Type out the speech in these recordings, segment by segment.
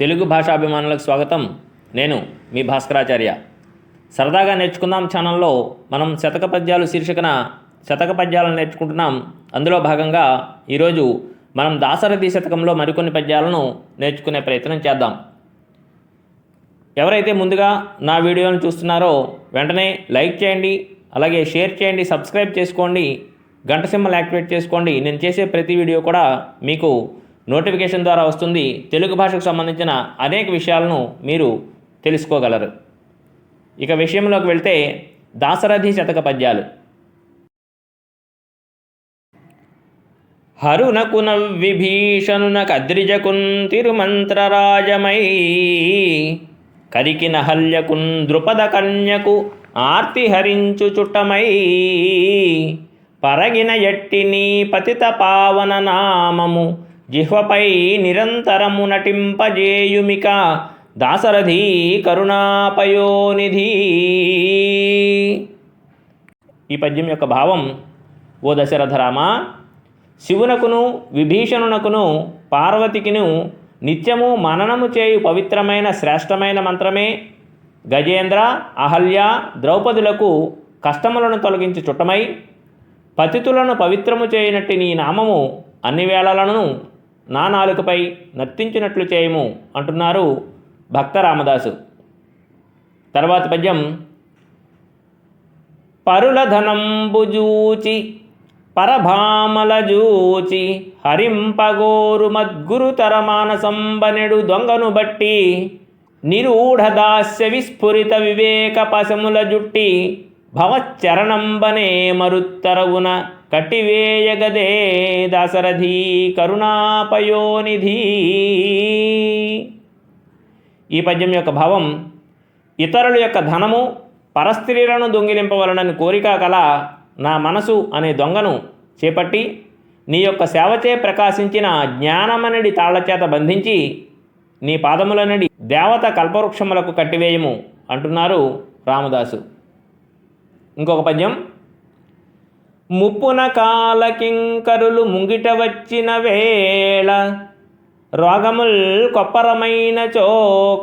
తెలుగు భాషాభిమానులకు స్వాగతం. నేను మీ భాస్కరాచార్య. సరదాగా నేర్చుకుందాం ఛానల్లో మనం శతక పద్యాలు శీర్షికన శతక పద్యాలను నేర్చుకుంటున్నాం. అందులో భాగంగా ఈరోజు మనం దాసరథి శతకంలో మరికొన్ని పద్యాలను నేర్చుకునే ప్రయత్నం చేద్దాం. ఎవరైతే ముందుగా నా వీడియోను చూస్తున్నారో వెంటనే లైక్ చేయండి అలాగే షేర్ చేయండి సబ్స్క్రైబ్ చేసుకోండి గంట సింబల్ యాక్టివేట్ చేసుకోండి. నేను చేసే ప్రతి వీడియో కూడా మీకు నోటిఫికేషన్ ద్వారా వస్తుంది. తెలుగు భాషకు సంబంధించిన అనేక విషయాలను మీరు తెలుసుకోగలరు. ఇక విషయంలోకి వెళ్తే దాసరథి శతక పద్యాలు. హరునకున విభీషణున కద్రిజకున్ తిరుమంత్రరాజమై కరికిన హల్యకున్ ద్రుపద కన్యకు ఆర్తి హరించు చుట్టమై పరగిన ఎట్టిని పతిత పావన నామము జిహ్వపై నిరంతరము నటింపజేయుమిక దాసరథి కరుణాపయోనిధి. ఈ పద్యం యొక్క భావం ఓ దశరథరామ శివునకును విభీషణునకును పార్వతికిను నిత్యము మననము చేయు పవిత్రమైన శ్రేష్టమైన మంత్రమే. గజేంద్ర అహల్య ద్రౌపదులకు కష్టములను తొలగించి చుట్టమై పతితులను పవిత్రము చేయనట్టి నీ నామము అన్ని వేళలను నా నాలుకపై నర్తించినట్లు చేయము అంటున్నారు భక్త రామదాసు. తర్వాత పద్యం పరుల ధనంబుజూచి పరభామల జూచి హరింపగోరు మద్గురుతర మానసంబనెడు దొంగను బట్టి నిరూఢదాస్య విస్ఫురిత వివేక పశముల జుట్టి భవచ్చరణంబనే మరుత్తరవున. కట్టివేయగదే దాశరథీ కరుణాపయోనిధి. ఈ పద్యం యొక్క భావం ఇతరుల యొక్క ధనము పరస్త్రీలను దొంగిలింపవలనని కోరిక కల నా మనసు అనే దొంగను చేపట్టి నీ యొక్క సేవచే ప్రకాశించిన జ్ఞానమనడి తాళ్ళచేత బంధించి నీ పాదములనడి దేవత కల్పవృక్షములకు కట్టివేయము అంటున్నారు రామదాసు. ఇంకొక పద్యం ముప్పున కాలకింకరులు ముంగిట వచ్చిన వేళ రోగముల్ కొప్పరమైన చో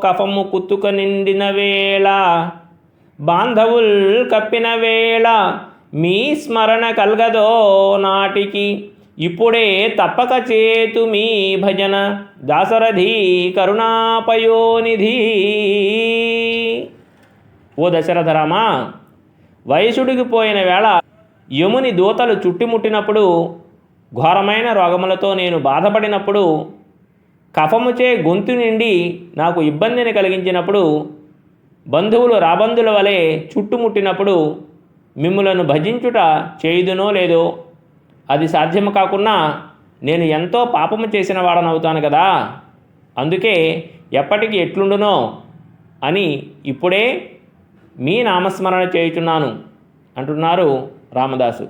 కఫము కుత్తుక నిండిన వేళ. బాంధవుల్ కప్పిన వేళ మీ స్మరణ కలగదో నాటికి. ఇప్పుడే తప్పక చేతు మీ భజన దాసరథి కరుణాపయోనిధి. ఓ దశరథరామా వయసుడికి పోయిన వేళ యముని దూతలు చుట్టుముట్టినప్పుడు ఘోరమైన రోగములతో నేను బాధపడినప్పుడు కఫముచే గొంతు నిండి నాకు ఇబ్బందిని కలిగించినప్పుడు బంధువులు రాబందుల వలె చుట్టుముట్టినప్పుడు మిమ్ములను భజించుట చేయుదునో లేదో అది సాధ్యము కాకున్నా నేను ఎంతో పాపము చేసిన వాడనవుతాను కదా అందుకే ఎప్పటికి ఎట్లుండునో అని ఇప్పుడే మీ నామస్మరణ చేయుచున్నాను. అంటున్నారు రామదాసు.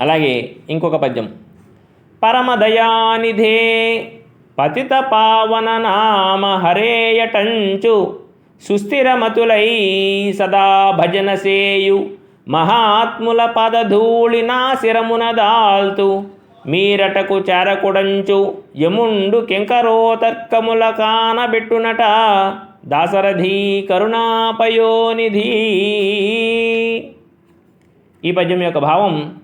అలాగే ఇంకొక పద్యం. పరమదయానిధే పతిత పావన నామ హరేయటంచు సుస్థిరమతులై సదా భజన సేయు మహాత్ముల పదధూళి నా శిరమున దాల్తు మీరటకు చేరకుడంచు యముండు కింకరోతర్కముల కానబెట్టునట దాసరథీ కరుణాపయోనిధీ. ఈ పద్యం యొక్క భావం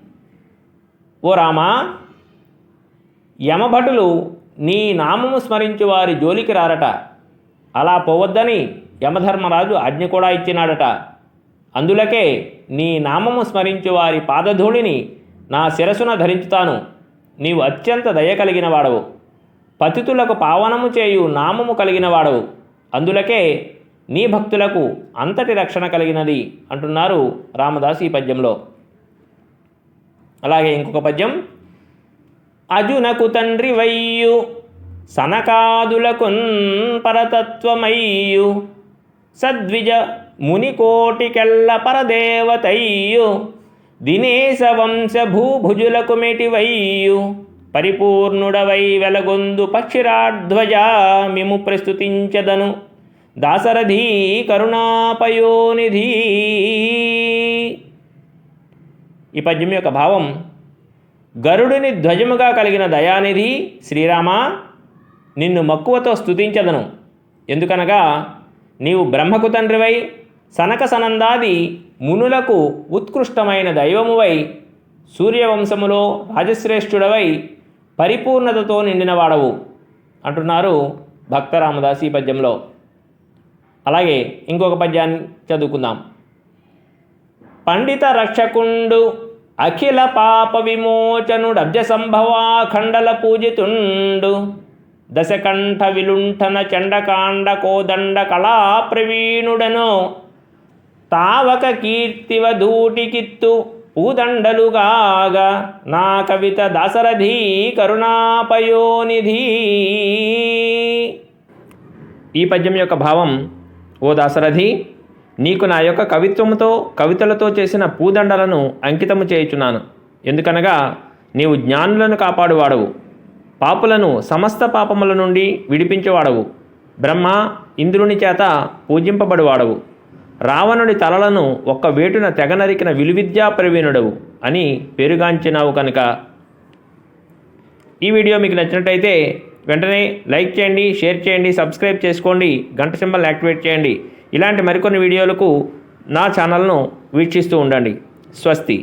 ఓ రామా యమభటులు నీ నామము స్మరించు వారి జోలికి రారట. అలా పోవద్దని యమధర్మరాజు ఆజ్ఞ కూడా ఇచ్చినాడట. అందులకే నీ నామము స్మరించు వారి పాదధూళిని నా శిరసున ధరించుతాను. నీవు అత్యంత దయ కలిగిన వాడవు. పతితులకు పావనము చేయు నామము కలిగిన వాడవు. అందులకే నీ భక్తులకు అంతటి రక్షణ కలిగినది అంటున్నారు రామదాసు ఈ పద్యంలో. అలాగే ఇంకొక పద్యం. అజునకు తండ్రి వయ్యు సనకాదులకున్ పరతత్వమయ్యు సద్విజ మునికోటికెల్ల పరదేవతయ్యు దినేశ వంశ భూభుజులకు మెటివయ్యు పరిపూర్ణుడవై వెలగొందు పక్షిరాధ్వజ మిము ప్రస్తుతించదను. దాసరథి కరుణాపయోనిధి. ఈ పద్యం యొక్క భావం గరుడిని ధ్వజముగా కలిగిన దయానిధి శ్రీరామ నిన్ను మక్కువతో స్తుతించదను. ఎందుకనగా నీవు బ్రహ్మకు తండ్రివై సనక సనందాది మునులకు ఉత్కృష్టమైన దైవమువై సూర్యవంశములో రాజశ్రేష్ఠుడవై పరిపూర్ణతతో నిండినవాడవు అంటున్నారు భక్త రామదాస్ ఈ పద్యంలో. అలాగే ఇంకొక పద్యాన్ని చదువుకుందాం. పండిత రక్షకుండు అఖిల పాప విమోచనుడు అబ్జ సంభవాఖండల పూజితుండు. దశకంఠ విలుంఠన చండకాండ కోదండ కళా ప్రవీణుడను తావక కీర్తివ ధూటికిత్తు పూదండలుగాగా నా కవిత దాసరథి కరుణాపయోనిధి. ఈ పద్యం యొక్క భావం ఓ దాసరథి నీకు నా యొక్క కవిత్వముతో కవితలతో చేసిన పూదండలను అంకితము చేయుచున్నాను. ఎందుకనగా నీవు జ్ఞానులను కాపాడువాడవు. పాపులను సమస్త పాపముల నుండి విడిపించేవాడవు. బ్రహ్మ ఇంద్రుని చేత పూజింపబడివాడవు. రావణుడి తలలను ఒక్క వేటున తెగనరికిన విలువిద్యా ప్రవీణుడవు అని పేరుగాంచినావు కనుక. ఈ వీడియో మీకు నచ్చినట్టయితే వెంటనే లైక్ చేయండి షేర్ చేయండి సబ్స్క్రైబ్ చేసుకోండి గంట సింబల్ యాక్టివేట్ చేయండి. ఇలాంటి మరికొన్ని వీడియోలకు నా ఛానల్ను వీక్షిస్తూ ఉండండి. స్వస్తి.